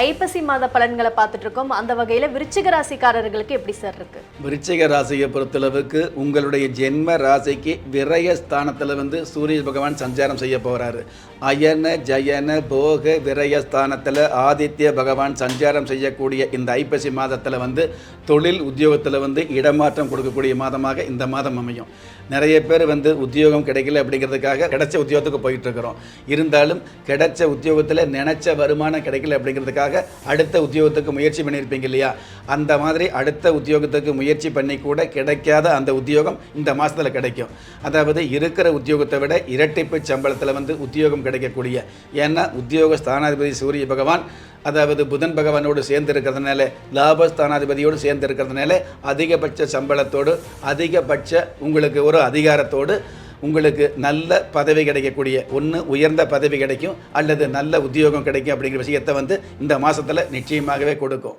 ஐப்பசி மாத பலன்களை பார்த்துட்டு இருக்கோம் அந்த வகையில் விருச்சிக ராசிக்காரர்களுக்கு எப்படி சார் இருக்கு? விருச்சிக ராசியை பொறுத்தளவுக்கு உங்களுடைய ஜென்ம ராசிக்கு விரய ஸ்தானத்தில் வந்து சூரிய பகவான் சஞ்சாரம் செய்ய போகிறாரு அயன ஜயன போக விரயஸ்தானத்தில் ஆதித்ய பகவான் சஞ்சாரம் செய்யக்கூடிய இந்த ஐப்பசி மாதத்தில் வந்து தொழில் உத்தியோகத்தில் வந்து இடமாற்றம் கொடுக்கக்கூடிய மாதமாக இந்த மாதம் அமையும். நிறைய பேர் வந்து உத்தியோகம் கிடைக்கல அப்படிங்கிறதுக்காக கிடைச்ச உத்தியோகத்துக்கு போயிட்டு இருக்கிறோம் இருந்தாலும் கிடைச்ச உத்தியோகத்தில் நினைச்ச வருமானம் கிடைக்கல அப்படிங்கிறதுக்காக அடுத்த உத்தியோகத்துக்கு முயற்சி பண்ணியிருப்பீங்க இல்லையா? அந்த மாதிரி அடுத்த உத்தியோகத்துக்கு முயற்சி பண்ணி கூட கிடைக்காத அந்த உத்தியோகம் இந்த மாதத்தில் கிடைக்கும். அதாவது இருக்கிற உத்தியோகத்தை விட இரட்டிப்பு சம்பளத்தில் வந்து உத்தியோகம் கிடைக்கக்கூடிய ஏன்னா உத்தியோக ஸ்தானாதிபதி சூரிய பகவான் அதாவது புதன் பகவானோடு சேர்ந்து இருக்கிறதுனால லாபஸ்தானாதிபதியோடு சேர்ந்து இருக்கிறதுனால அதிகபட்ச சம்பளத்தோடு அதிகபட்ச உங்களுக்கு ஒரு அதிகாரத்தோடு உங்களுக்கு நல்ல பதவி கிடைக்கக்கூடிய ஒன்று உயர்ந்த பதவி கிடைக்கும் அல்லது நல்ல உத்தியோகம் கிடைக்கும் அப்படிங்கிற விஷயத்தை வந்து இந்த மாதத்தில் நிச்சயமாகவே கொடுக்கும்.